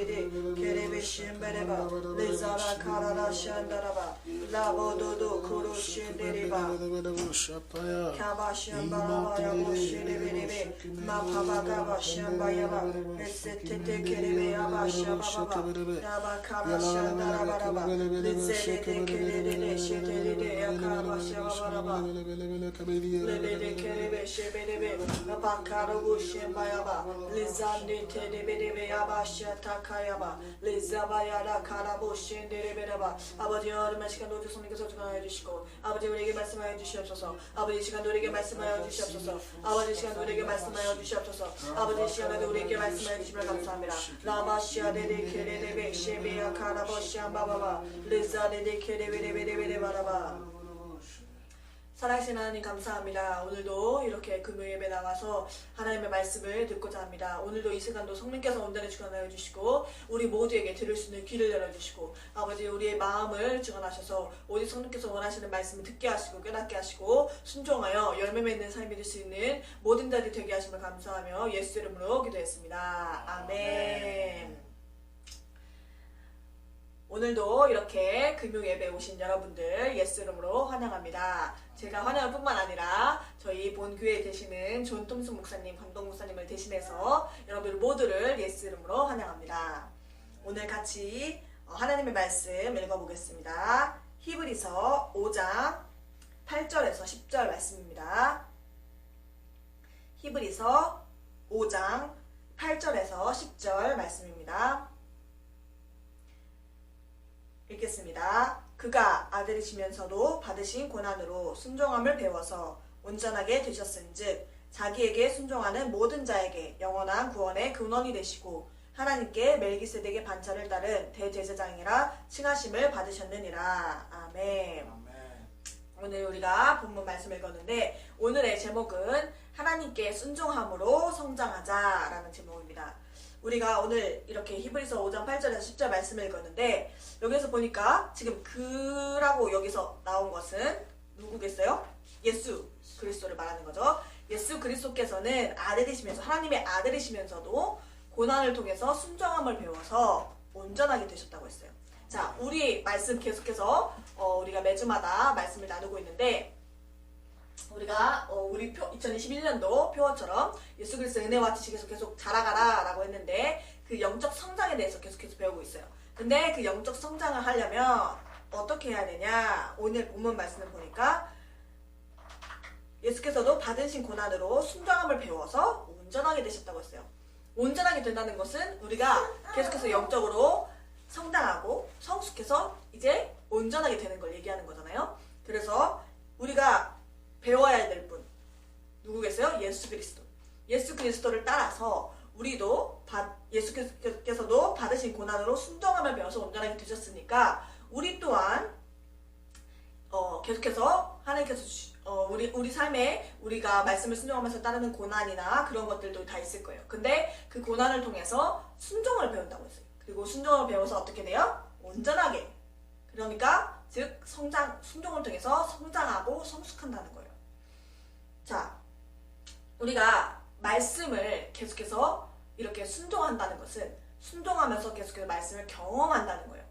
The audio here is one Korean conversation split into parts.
dedi. Kerebeşin bereba, lezara karara şendaraba, labo dodu kuru şenderiba. Kabaşın baraba yabu şeneberibe, mapaba kabaşın bayaba, esetete kerebe ya yaba şababa, yaba kara şendaraba raba, lezerede kerede şeterede yakaba şababa Lebede kerebe şebelebe, bakara bu şembayaba, lezande tedebedebe yaba şatak lezabayara karabo shindereberaba, 아버지 여름의 시간 노주 손님께서 주관하여 주시고 아버지 우리에게 말씀하여 주시옵소서 아버지 이 시간 우리에게 말씀하여 주시 살아계신 하나님 감사합니다. 오늘도 이렇게 금요 예배 나와서 하나님의 말씀을 듣고자 합니다. 오늘도 이 시간도 성령께서 온전히 주관하여 주시고 우리 모두에게 들을 수 있는 귀를 열어주시고 아버지 우리의 마음을 주관하셔서 오직 성령께서 원하시는 말씀을 듣게 하시고 깨닫게 하시고 순종하여 열매 맺는 삶이 될 수 있는 모든 자들이 되게 하심을 감사하며 예수 이름으로 기도했습니다. 아멘. 오늘도 이렇게 금요 예배 오신 여러분들 예수 이름으로 환영합니다. 제가 환영할 뿐만 아니라 저희 본 교회에 계시는 존 톰슨 목사님, 감동 목사님을 대신해서 여러분 모두를 예수 이름으로 환영합니다. 오늘 같이 어, 하나님의 말씀 읽어보겠습니다. 히브리서 5장 8절에서 10절 말씀입니다. 히브리서 5장 8절에서 10절 말씀입니다. 읽겠습니다. 그가 아들이시면서도 받으신 고난으로 순종함을 배워서 온전하게 되셨은즉 자기에게 순종하는 모든 자에게 영원한 구원의 근원이 되시고 하나님께 멜기세덱의 반차를 따른 대제사장이라 칭하심을 받으셨느니라. 아멘. 오늘 우리가 본문 말씀 읽었는데 오늘의 제목은 하나님께 순종함으로 성장하자라는 제목입니다. 우리가 오늘 이렇게 히브리서 5장 8절에서 10절 말씀을 읽었는데 여기서 보니까 지금 그라고 여기서 나온 것은 누구겠어요? 예수 그리스도를 말하는 거죠. 예수 그리스도께서는 아들이시면서 하나님의 아들이시면서도 고난을 통해서 순종함을 배워서 온전하게 되셨다고 했어요. 자, 우리 말씀 계속해서 어, 우리가 매주마다 말씀을 나누고 있는데 우리가 어, 우리 표 2021년도 표어처럼 예수 그리스도 은혜와 지식에서 계속 자라가라 라고 했는데 그 영적 성장에 대해서 계속해서 배우고 있어요. 근데 그 영적 성장을 하려면 어떻게 해야 되냐? 오늘 본문 말씀을 보니까 예수께서도 받으신 고난으로 순종함을 배워서 온전하게 되셨다고 했어요. 온전하게 된다는 것은 우리가 계속해서 영적으로 성장하고 성숙해서 이제 온전하게 되는 걸 얘기하는 거잖아요. 그래서 우리가 배워야 될 분 누구겠어요? 예수 그리스도. 예수 그리스도를 따라서 우리도 받, 예수께서도 받으신 고난으로 순종함을 배워서 온전하게 되셨으니까 우리 또한 어, 계속해서 하나님께서 주- 어, 우리 우리 삶에 우리가 말씀을 순종하면서 따르는 고난이나 그런 것들도 다 있을 거예요. 근데 그 고난을 통해서 순종을 배운다고 했어요. 그리고 순종을 배워서 어떻게 돼요? 온전하게. 그러니까 즉 성장 순종을 통해서 성장하고 성숙한다는 거예요. 자, 우리가 말씀을 계속해서 이렇게 순종한다는 것은 순종하면서 계속해서 말씀을 경험한다는 거예요.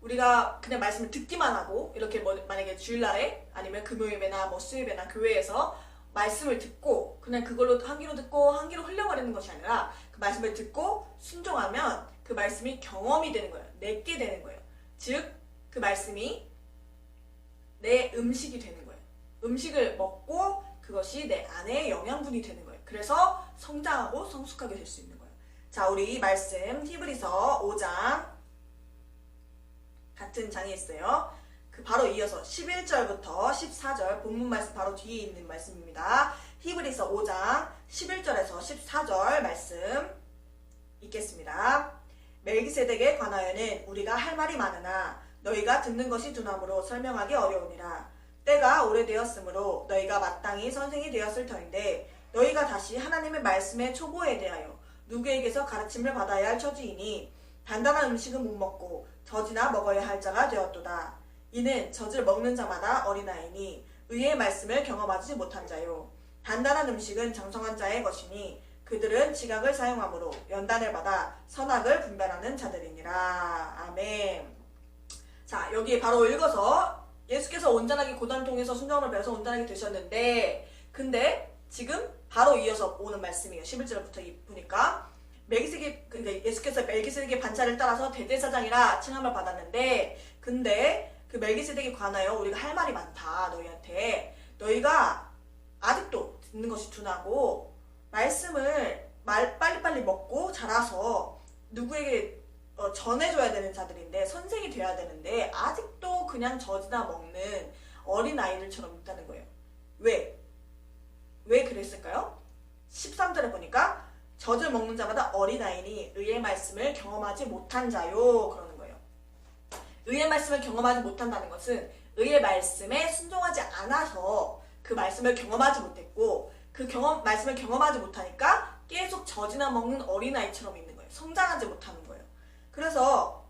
우리가 그냥 말씀을 듣기만 하고 이렇게 뭐 만약에 주일날에 아니면 금요일에나 뭐 수요일에나 교회에서 말씀을 듣고 그냥 그걸로 한 귀로 듣고 한 귀로 흘려버리는 것이 아니라 그 말씀을 듣고 순종하면 그 말씀이 경험이 되는 거예요. 내게 되는 거예요. 즉 그 말씀이 내 음식이 되는 거예요. 음식을 먹고 그것이 내 안에 영양분이 되는 거예요. 그래서 성장하고 성숙하게 될 수 있는 거예요. 자, 우리 이 말씀 히브리서 5장 같은 장에 있어요. 그 바로 이어서 11절부터 14절 본문 말씀 바로 뒤에 있는 말씀입니다. 히브리서 5장 11절에서 14절 말씀 읽겠습니다. 멜기세덱에 관하여는 우리가 할 말이 많으나 너희가 듣는 것이 두나무로 설명하기 어려우니라. 때가 오래되었으므로 너희가 마땅히 선생이 되었을 터인데 너희가 다시 하나님의 말씀의 초보에 대하여 누구에게서 가르침을 받아야 할 처지이니 단단한 음식은 못 먹고 젖이나 먹어야 할 자가 되었도다. 이는 젖을 먹는 자마다 어린아이니 의의 말씀을 경험하지 못한 자요. 단단한 음식은 정성한 자의 것이니 그 그들은 지각을 사용함으로 연단을 받아 선악을 분별하는 자들이니라. 아멘. 자, 여기 바로 읽어서 예수께서 온전하게 고단을 통해서 순종을 배워서 온전하게 되셨는데, 근데 지금 바로 이어서 오는 말씀이에요. 11절부터 보니까. 멜기세덱, 그러니까 예수께서 멜기세덱의 반차를 따라서 대제사장이라 칭함을 받았는데, 근데 그 멜기세덱에 관하여 우리가 할 말이 많다, 너희한테. 너희가 아직도 듣는 것이 둔하고, 말씀을 말, 빨리빨리 먹고 자라서 누구에게 어, 전해줘야 되는 자들인데 선생이 돼야 되는데 아직도 그냥 젖이나 먹는 어린 아이들처럼 있다는 거예요. 왜? 왜 그랬을까요? 13절에 보니까 젖을 먹는 자마다 어린 아이니 의의 말씀을 경험하지 못한 자요 그러는 거예요. 의의 말씀을 경험하지 못한다는 것은 의의 말씀에 순종하지 않아서 그 말씀을 경험하지 못했고 그 경험 말씀을 경험하지 못하니까 계속 젖이나 먹는 어린 아이처럼 있는 거예요. 성장하지 못하는. 그래서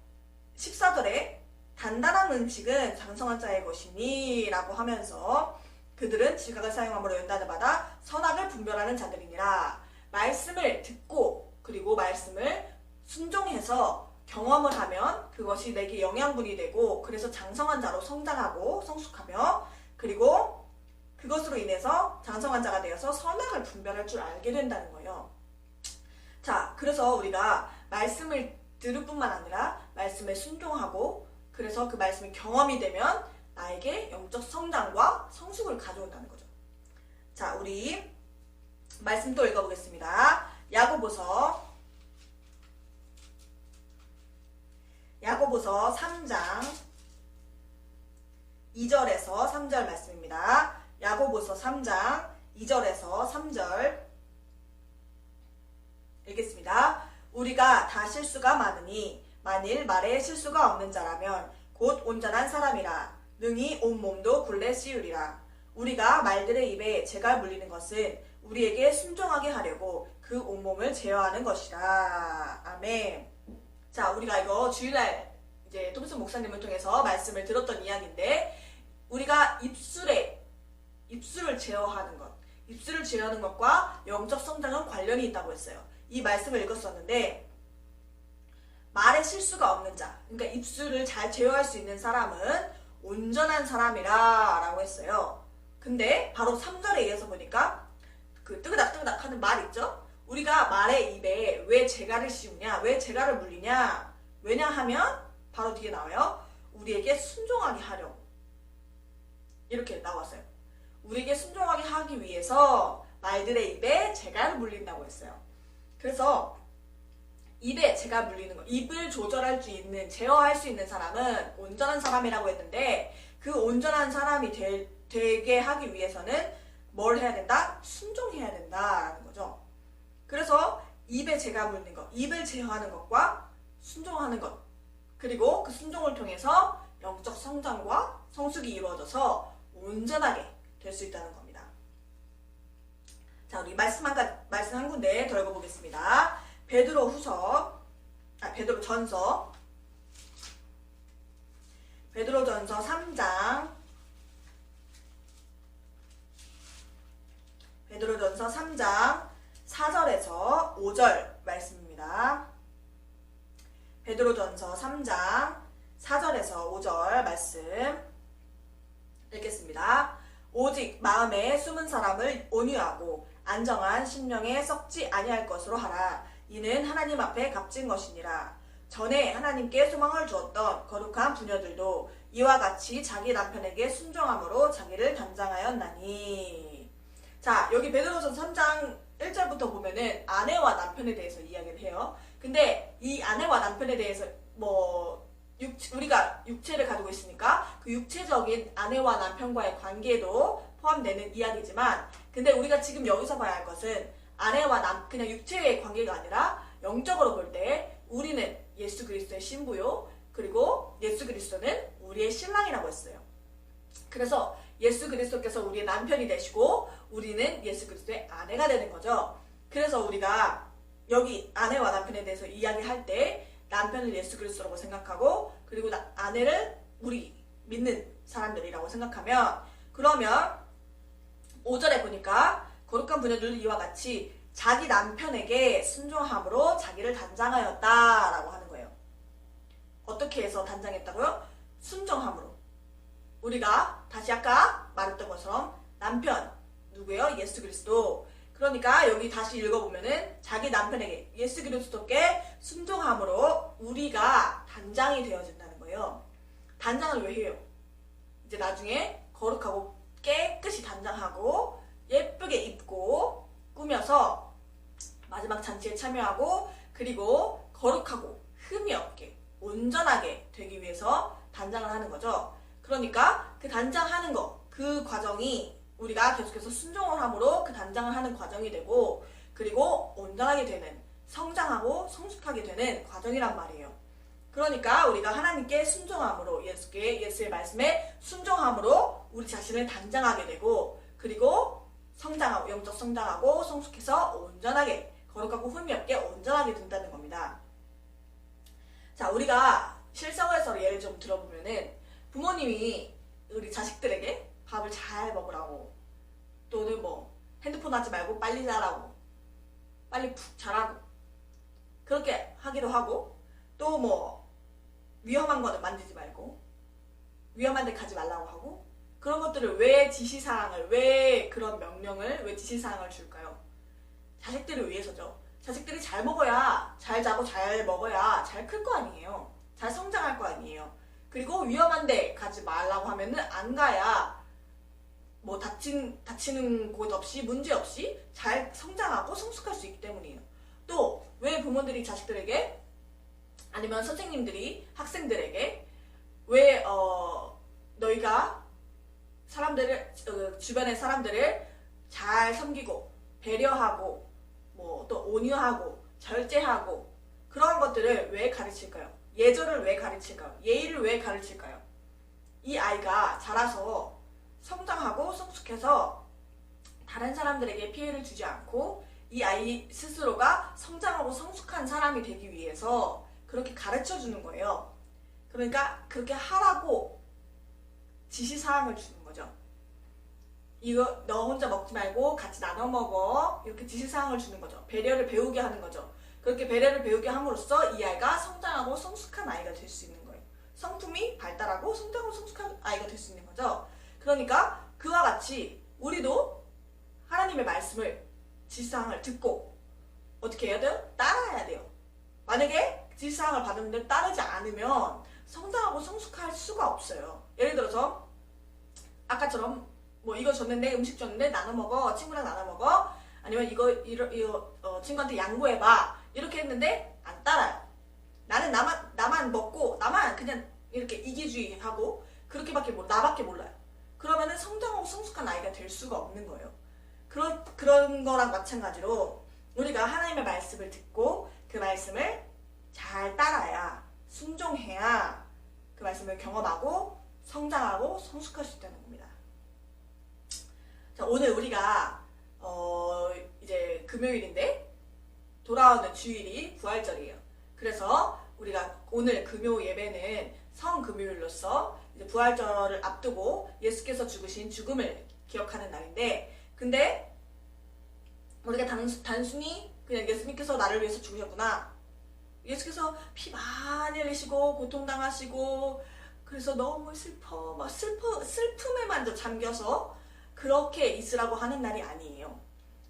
14절에 단단한 음식은 장성한 자의 것이니 라고 하면서 그들은 지각을 사용함으로 연단을 받아 선악을 분별하는 자들이니라 말씀을 듣고 그리고 말씀을 순종해서 경험을 하면 그것이 내게 영양분이 되고 그래서 장성한 자로 성장하고 성숙하며 그리고 그것으로 인해서 장성한 자가 되어서 선악을 분별할 줄 알게 된다는 거예요. 자, 그래서 우리가 말씀을 들을 뿐만 아니라 말씀에 순종하고 그래서 그 말씀이 경험이 되면 나에게 영적 성장과 성숙을 가져온다는 거죠. 자, 우리 말씀 또 읽어보겠습니다. 야고보서 야고보서 3장 2절에서 3절 말씀입니다. 야고보서 3장 2절에서 3절 읽겠습니다. 우리가 다 실수가 많으니 만일 말에 실수가 없는 자라면 곧 온전한 사람이라 능히 온 몸도 굴레 씌우리라. 우리가 말들의 입에 재가 물리는 것은 우리에게 순종하게 하려고 그 온몸을 제어하는 것이라. 아멘. 자, 우리가 이거 주일날 이제 토비스 목사님을 통해서 말씀을 들었던 이야기인데 우리가 입술에 입술을 제어하는 것, 입술을 제어하는 것과 영적 성장은 관련이 있다고 했어요. 이 말씀을 읽었었는데 말에 실수가 없는 자, 그러니까 입술을 잘 제어할 수 있는 사람은 온전한 사람이라 라고 했어요. 근데 바로 3절에 이어서 보니까 그 뜨그닥뜨그닥 하는 말 있죠? 우리가 말의 입에 왜 재갈을 씌우냐, 왜 재갈을 물리냐, 왜냐하면 바로 뒤에 나와요. 우리에게 순종하게 하려고. 이렇게 나왔어요. 우리에게 순종하게 하기 위해서 말들의 입에 재갈을 물린다고 했어요. 그래서 입에 제가 물리는 거, 입을 조절할 수 있는, 제어할 수 있는 사람은 온전한 사람이라고 했는데 그 온전한 사람이 되, 되게 하기 위해서는 뭘 해야 된다? 순종해야 된다라는 거죠. 그래서 입에 제가 물는 것, 입을 제어하는 것과 순종하는 것, 그리고 그 순종을 통해서 영적 성장과 성숙이 이루어져서 온전하게 될 수 있다는 겁니다. 자, 우리 말씀 한, 말씀 한 군데 더 읽어보겠습니다. 베드로 후서, 아, 베드로 전서, 베드로 전서 3장, 베드로 전서 3장 4절에서 5절 말씀입니다. 베드로 전서 3장 4절에서 5절 말씀 읽겠습니다. 오직 마음에 숨은 사람을 온유하고 안정한 심령에 썩지 아니할 것으로 하라. 이는 하나님 앞에 값진 것이니라. 전에 하나님께 소망을 주었던 거룩한 부녀들도 이와 같이 자기 남편에게 순종함으로 자기를 단장하였나니. 자, 여기 베드로전 3장 1절부터 보면은 아내와 남편에 대해서 이야기를 해요. 근데 이 아내와 남편에 대해서 뭐 육, 우리가 육체를 가지고 있으니까 그 육체적인 아내와 남편과의 관계도 포함되는 이야기지만 근데 우리가 지금 여기서 봐야 할 것은 아내와 남 그냥 육체의 관계가 아니라 영적으로 볼 때 우리는 예수 그리스도의 신부요 그리고 예수 그리스도는 우리의 신랑이라고 했어요. 그래서 예수 그리스도께서 우리의 남편이 되시고 우리는 예수 그리스도의 아내가 되는 거죠. 그래서 우리가 여기 아내와 남편에 대해서 이야기할 때 남편을 예수 그리스도라고 생각하고 그리고 나, 아내를 우리 믿는 사람들이라고 생각하면 그러면 5절에 보니까 거룩한 부녀들 이와 같이 자기 남편에게 순종함으로 자기를 단장하였다라고 하는 거예요. 어떻게 해서 단장했다고요? 순종함으로. 우리가 다시 아까 말했던 것처럼 남편 누구예요? 예수 그리스도. 그러니까 여기 다시 읽어보면은 자기 남편에게 예수 그리스도께 순종함으로 우리가 단장이 되어진다는 거예요. 단장을 왜 해요? 이제 나중에 거룩하고 깨끗이 단장하고 예쁘게 입고 꾸며서 마지막 잔치에 참여하고 그리고 거룩하고 흠이 없게 온전하게 되기 위해서 단장을 하는 거죠. 그러니까 그 단장하는 거, 그 과정이 우리가 계속해서 순종을 함으로 그 단장을 하는 과정이 되고 그리고 온전하게 되는 성장하고 성숙하게 되는 과정이란 말이에요. 그러니까 우리가 하나님께 순종함으로 예수께 예수의 말씀에 순종함으로 우리 자신을 단장하게 되고 그리고 성장하고 영적 성장하고 성숙해서 온전하게 거룩하고 흠이 없게 온전하게 된다는 겁니다. 자, 우리가 실생활에서 예를 좀 들어보면은 부모님이 우리 자식들에게 밥을 잘 먹으라고 또는 뭐 핸드폰 하지 말고 빨리 자라고 빨리 푹 자라고 그렇게 하기도 하고 또 뭐 위험한 거는 만지지 말고 위험한 데 가지 말라고 하고 그런 것들을 왜 지시사항을 왜 그런 명령을 왜 지시사항을 줄까요? 자식들을 위해서죠. 자식들이 잘 먹어야 잘 자고 잘 먹어야 잘 클 거 아니에요. 잘 성장할 거 아니에요. 그리고 위험한 데 가지 말라고 하면은 안 가야 뭐 다친 다치는 곳 없이 문제 없이 잘 성장하고 성숙할 수 있기 때문이에요. 또 왜 부모들이 자식들에게 아니면 선생님들이 학생들에게 왜 어, 너희가 사람들을 어, 주변의 사람들을 잘 섬기고 배려하고 뭐 또 온유하고 절제하고 그런 것들을 왜 가르칠까요? 예절을 왜 가르칠까요? 예의를 왜 가르칠까요? 이 아이가 자라서 성장하고 성숙해서 다른 사람들에게 피해를 주지 않고 이 아이 스스로가 성장하고 성숙한 사람이 되기 위해서 그렇게 가르쳐 주는 거예요. 그러니까 그렇게 하라고 지시사항을 주는 거죠. 이거 너 혼자 먹지 말고 같이 나눠 먹어. 이렇게 지시사항을 주는 거죠. 배려를 배우게 하는 거죠. 그렇게 배려를 배우게 함으로써 이 아이가 성장하고 성숙한 아이가 될 수 있는 거예요. 성품이 발달하고 성장하고 성숙한 아이가 될 수 있는 거죠. 그러니까 그와 같이 우리도 하나님의 말씀을 지시사항을 듣고 어떻게 해야 돼요? 따라야 돼요. 만약에 지시사항을 받았는데 따르지 않으면 성장하고 성숙할 수가 없어요. 예를 들어서 아까처럼 뭐 이거 줬는데 음식 줬는데 나눠 먹어 친구랑 나눠 먹어 아니면 이거 이거, 이거 어, 친구한테 양보해봐 이렇게 했는데 안 따라요. 나는 나만 나만 먹고 나만 그냥 이렇게 이기주의하고 그렇게밖에 몰 나밖에 몰라요. 그러면은 성장하고 성숙한 아이가 될 수가 없는 거예요. 그런 그런 거랑 마찬가지로 우리가 하나님의 말씀을 듣고 그 말씀을 잘 따라야 순종해야 그 말씀을 경험하고 성장하고 성숙할 수 있다는 겁니다. 자, 오늘 우리가 어, 이제 금요일인데 돌아오는 주일이 부활절이에요. 그래서 우리가 오늘 금요 예배는 성금요일로서 부활절을 앞두고 예수께서 죽으신 죽음을 기억하는 날인데 근데 우리가 단순히 그냥 예수님께서 나를 위해서 죽으셨구나. 예수께서 피 많이 흘리시고 고통당하시고 그래서 너무 슬퍼 막 슬퍼 슬픔에만 잠겨서 그렇게 있으라고 하는 날이 아니에요.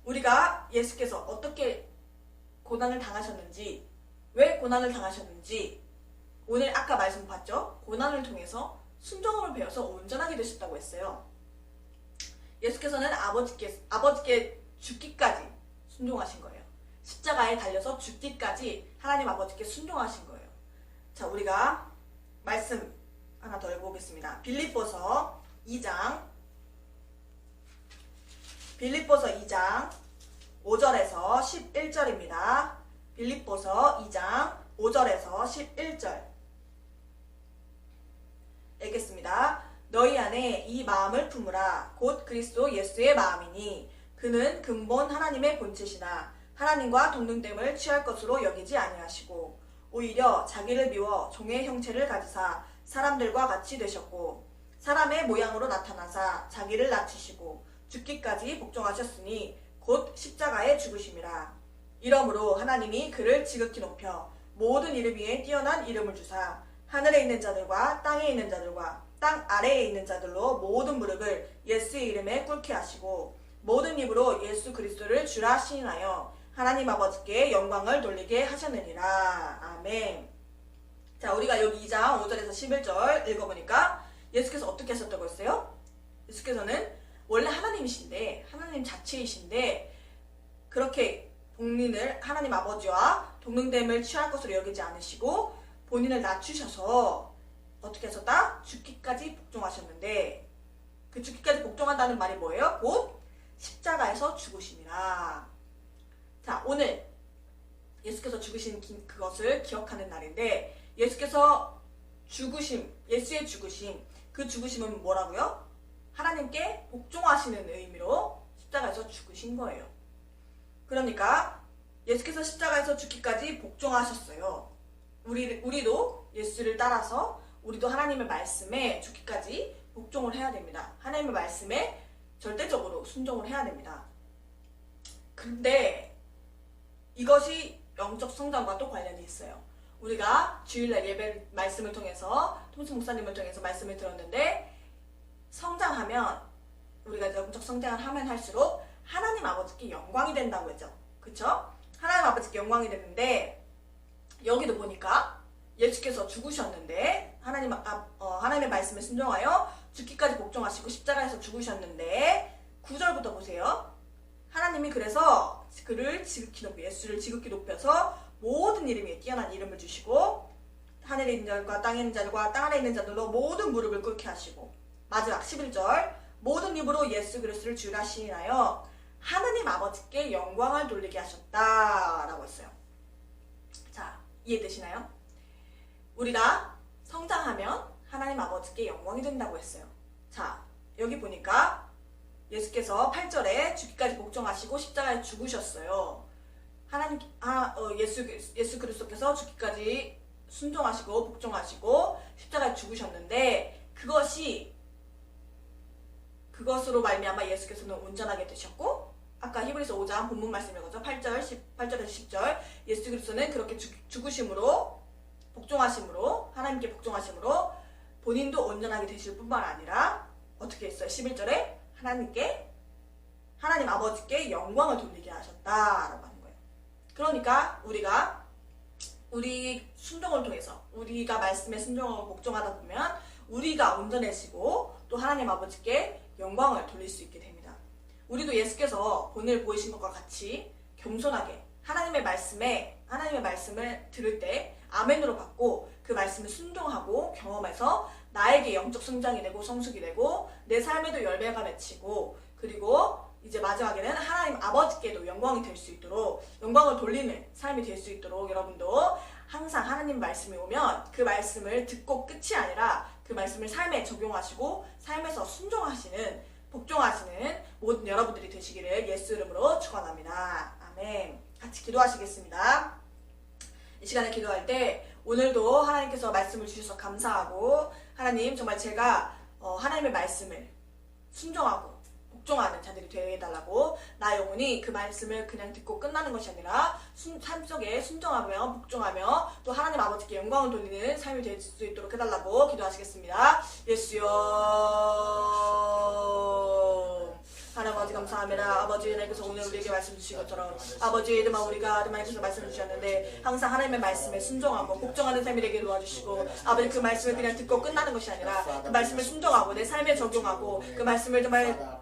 우리가 예수께서 어떻게 고난을 당하셨는지 왜 고난을 당하셨는지 오늘 아까 말씀 봤죠? 고난을 통해서 순종함을 배워서 온전하게 되셨다고 했어요. 예수께서는 아버지께 아버지께 죽기까지 순종하신 거예요. 십자가에 달려서 죽기까지 하나님 아버지께 순종하신 거예요. 자, 우리가 말씀 하나 더 읽어보겠습니다. 빌립보서 2장 빌립보서 2장 5절에서 11절입니다. 빌립보서 2장 5절에서 11절 읽겠습니다. 너희 안에 이 마음을 품으라 곧 그리스도 예수의 마음이니 그는 근본 하나님의 본체시나 하나님과 동등됨을 취할 것으로 여기지 아니하시고 오히려 자기를 비워 종의 형체를 가지사 사람들과 같이 되셨고 사람의 모양으로 나타나사 자기를 낮추시고 죽기까지 복종하셨으니 곧 십자가에 죽으심이라. 이러므로 하나님이 그를 지극히 높여 모든 이름 위에 뛰어난 이름을 주사 하늘에 있는 자들과 땅에 있는 자들과 땅 아래에 있는 자들로 모든 무릎을 예수의 이름에 꿇게 하시고 모든 입으로 예수 그리스도를 주라 시인하여 하나님 아버지께 영광을 돌리게 하셨느니라. 아멘. 자, 우리가 여기 2장 5절에서 11절 읽어보니까 예수께서 어떻게 하셨다고 했어요? 예수께서는 원래 하나님이신데, 하나님 자체이신데, 그렇게 본인을 하나님 아버지와 동등됨을 취할 것으로 여기지 않으시고, 본인을 낮추셔서, 어떻게 하셨다? 죽기까지 복종하셨는데, 그 죽기까지 복종한다는 말이 뭐예요? 곧 십자가에서 죽으심이라. 자, 오늘 예수께서 죽으신 기- 그것을 기억하는 날인데, 예수께서 죽으심, 예수의 죽으심, 그 죽으심은 뭐라고요? 하나님께 복종하시는 의미로 십자가에서 죽으신 거예요. 그러니까 예수께서 십자가에서 죽기까지 복종하셨어요. 우리, 우리도 예수를 따라서 우리도 하나님의 말씀에 죽기까지 복종을 해야 됩니다. 하나님의 말씀에 절대적으로 순종을 해야 됩니다. 근데 이것이 영적 성장과 또 관련이 있어요. 우리가 주일날 예배 말씀을 통해서 통수 목사님을 통해서 말씀을 들었는데 성장하면 우리가 영적 성장을 하면 할수록 하나님 아버지께 영광이 된다고 했죠. 그쵸? 하나님 아버지께 영광이 되는데 여기도 보니까 예수께서 죽으셨는데 하나님 아, 어, 하나님의 말씀에 순종하여 죽기까지 복종하시고 십자가에서 죽으셨는데 9절부터 보세요. 하나님이 그래서 그를 지극히 높여 예수를 지극히 높여서 모든 이름에 뛰어난 이름을 주시고 하늘에 있는 자들과 땅에 있는 자들과 땅 아래 있는 자들로 모든 무릎을 꿇게 하시고 마지막 11절 모든 입으로 예수 그리스도를 주라 시인하여 하느님 아버지께 영광을 돌리게 하셨다라고 했어요. 자 이해되시나요? 우리가 성장하면 하나님 아버지께 영광이 된다고 했어요. 자 여기 보니까 예수께서 8절에 죽기까지 복종하시고 십자가에 죽으셨어요. 하나님 아, 어, 예수 예수 그리스도께서 죽기까지 순종하시고 복종하시고 십자가에 죽으셨는데 그것이 그것으로 말미암아 예수께서는 온전하게 되셨고 아까 히브리서 5장 본문 말씀이거죠. 8절 10, 8절에서 10절 예수 그리스도는 그렇게 죽, 죽으심으로 복종하심으로 하나님께 복종하심으로 본인도 온전하게 되실 뿐만 아니라 어떻게 했어요? 11절에 하나님께 하나님 아버지께 영광을 돌리게 하셨다라고 하는 거예요. 그러니까 우리가 우리 순종을 통해서 우리가 말씀에 순종하고 복종하다 보면 우리가 온전해지고 또 하나님 아버지께 영광을 돌릴 수 있게 됩니다. 우리도 예수께서 본을 보이신 것과 같이 겸손하게 하나님의 말씀에 하나님의 말씀을 들을 때 아멘으로 받고 그 말씀을 순종하고 경험해서 나에게 영적 성장이 되고 성숙이 되고 내 삶에도 열매가 맺히고 그리고 이제 마지막에는 하나님 아버지께도 영광이 될 수 있도록 영광을 돌리는 삶이 될 수 있도록 여러분도 항상 하나님 말씀이 오면 그 말씀을 듣고 끝이 아니라 그 말씀을 삶에 적용하시고 삶에서 순종하시는 복종하시는 모든 여러분들이 되시기를 예수 이름으로 축원합니다. 아멘. 같이 기도하시겠습니다. 이 시간에 기도할 때 오늘도 하나님께서 말씀을 주셔서 감사하고 하나님 정말 제가 어, 하나님의 말씀을 순종하고 복종하는 자들이 되게 해달라고 나 영혼이 그 말씀을 그냥 듣고 끝나는 것이 아니라 순, 삶 속에 순종하며 복종하며 또 하나님 아버지께 영광을 돌리는 삶이 될 수 있도록 해달라고 기도하시겠습니다. 예수여 하나님 아버지 감사합니다. 아버지 하나님께서 오늘 우리에게 말씀 주신 것처럼 아버지 이름만 우리가 하나님께서 말씀 주셨는데 항상 하나님의 말씀에 순종하고 복종하는 삶이 되게 도와주시고 아버지 그 말씀을 그냥 듣고 끝나는 것이 아니라 그 말씀을 순종하고 내 삶에 적용하고 그 말씀을 정말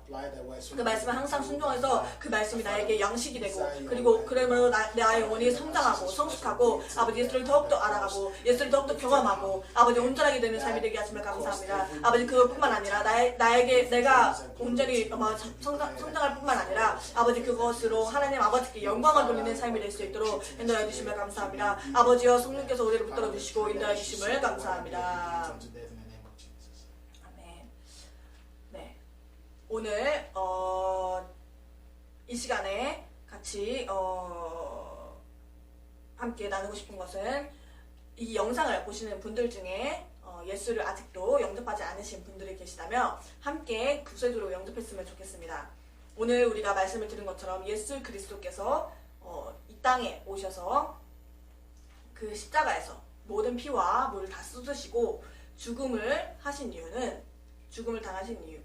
그 말씀을 항상 순종해서 그 말씀이 나에게 양식이 되고 그리고 그러므로 나, 내 영혼이 성장하고 성숙하고 아버지 예수를 더욱더 알아가고 예수를 더욱더 경험하고 아버지 온전하게 되는 삶이 되게 하심을 감사합니다. 아버지 그것뿐만 아니라 나의, 나에게 내가 온전히 뭐 성장, 성장할 뿐만 아니라 아버지 그것으로 하나님 아버지께 영광을 돌리는 삶이 될 수 있도록 인도해 주심을 감사합니다. 아버지여 성령께서 우리를 붙들어 주시고 인도해 주심을 감사합니다. 아멘. 네. 오늘 어, 이 시간에 같이 어, 함께 나누고 싶은 것은 이 영상을 보시는 분들 중에 어, 예수를 아직도 영접하지 않으신 분들이 계시다면 함께 구세주로 영접했으면 좋겠습니다. 오늘 우리가 말씀을 드린 것처럼 예수 그리스도께서 어, 이 땅에 오셔서 그 십자가에서 모든 피와 물을 다 쏟으시고 죽음을 하신 이유는 죽음을 당하신 이유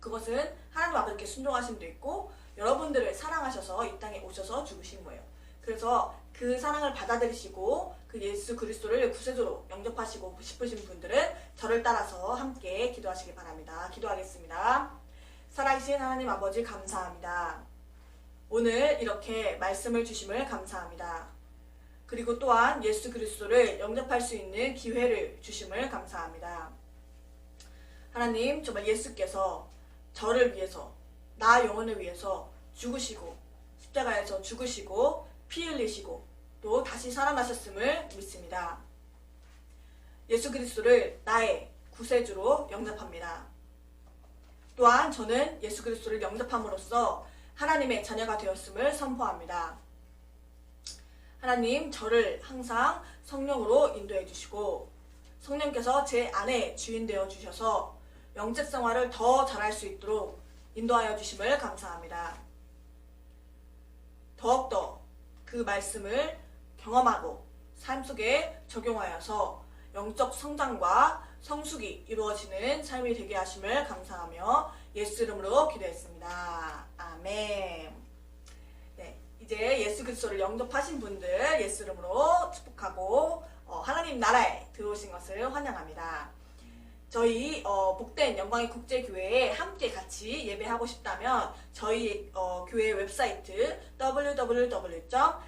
그것은 하나님 아버지께 순종하심도 있고 여러분들을 사랑하셔서 이 땅에 오셔서 죽으신 거예요. 그래서 그 사랑을 받아들이시고 그 예수 그리스도를 구세주로 영접하시고 싶으신 분들은 저를 따라서 함께 기도하시기 바랍니다. 기도하겠습니다. 살아계신 하나님 아버지 감사합니다. 오늘 이렇게 말씀을 주심을 감사합니다. 그리고 또한 예수 그리스도를 영접할 수 있는 기회를 주심을 감사합니다. 하나님, 정말 예수께서 저를 위해서, 나 영혼을 위해서 죽으시고, 십자가에서 죽으시고, 피 흘리시고, 또 다시 살아나셨음을 믿습니다. 예수 그리스도를 나의 구세주로 영접합니다. 또한 저는 예수 그리스도를 영접함으로써 하나님의 자녀가 되었음을 선포합니다. 하나님, 저를 항상 성령으로 인도해 주시고, 성령께서 제 안에 주인 되어 주셔서 영적 생활을 더 잘할 수 있도록 인도하여 주심을 감사합니다. 더욱더 그 말씀을 경험하고 삶 속에 적용하여서 영적 성장과 성숙이 이루어지는 삶이 되게 하심을 감사하며 예수 이름으로 기도했습니다. 아멘. 네, 이제 예수 그리스도를 영접하신 분들 예수 이름으로 축복하고 어, 하나님 나라에 들어오신 것을 환영합니다. 저희 어, 복된 영광의 국제교회에 함께 같이 예배하고 싶다면 저희 어, 교회 웹사이트 www.mybgim.com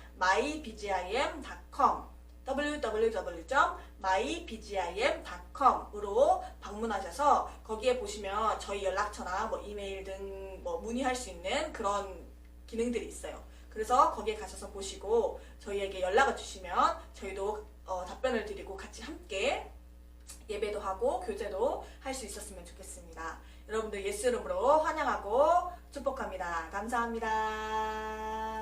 www.mybgim.com으로 방문하셔서 거기에 보시면 저희 연락처나 뭐 이메일 등 뭐 문의할 수 있는 그런 기능들이 있어요. 그래서 거기에 가셔서 보시고 저희에게 연락을 주시면 저희도 어, 답변을 드리고 같이 함께 예배도 하고 교제도 할 수 있었으면 좋겠습니다. 여러분들 예수 이름으로 환영하고 축복합니다. 감사합니다.